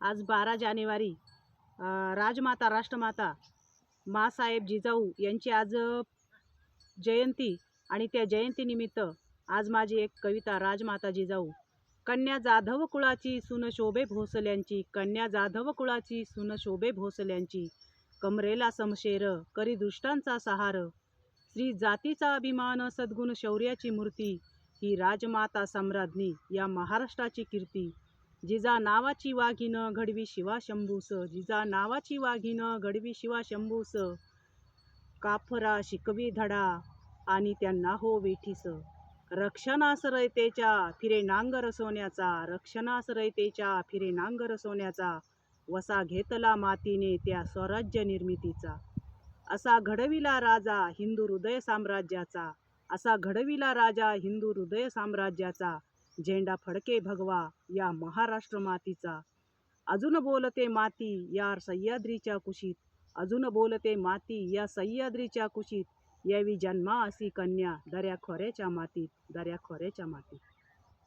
आज बारा जानेवारी राजमाता राष्ट्रमाता मासाहेब जिजाऊ यांची आज जयंती आणि त्या जयंतीनिमित्त आज माझी एक कविता राजमाता जिजाऊ. कन्या जाधव कुळाची सुन शोभे भोसल्यांची कन्या जाधव कुळाची सुन शोभे भोसल्यांची कमरेला समशेर करी दुष्टांचा सहार. श्री जातीचा अभिमान सद्गुण शौर्याची मूर्ती ही राजमाता सम्राज्ञी या महाराष्ट्राची कीर्ती. जिजा नावाची वाघीन घडवी शिवा शंभूस. जिजा नावाची वाघीन घडवी शिवा शंभूस. काफरा शिकवी धडा आणि त्यांना हो वेठीस. रक्षणास रयतेच्या फिरे नांगर सोन्याचा रक्षणास रयतेच्या फिरे नांगर सोन्याचा वसा घेतला मातीने त्या स्वराज्य निर्मितीचा. असा घडविला राजा हिंदू हृदय साम्राज्याचा असा घडविला राजा हिंदू हृदय साम्राज्याचा झेंडा फडके भगवा या महाराष्ट्र मातीचा. अजून बोलते माती या सह्याद्रीच्या कुशीत. अजून बोलते माती या सह्याद्रीच्या कुशीत. यावी जन्मा असी कन्या दर्या खोऱ्याच्या मातीत दर्या खोऱ्याच्या मातीत.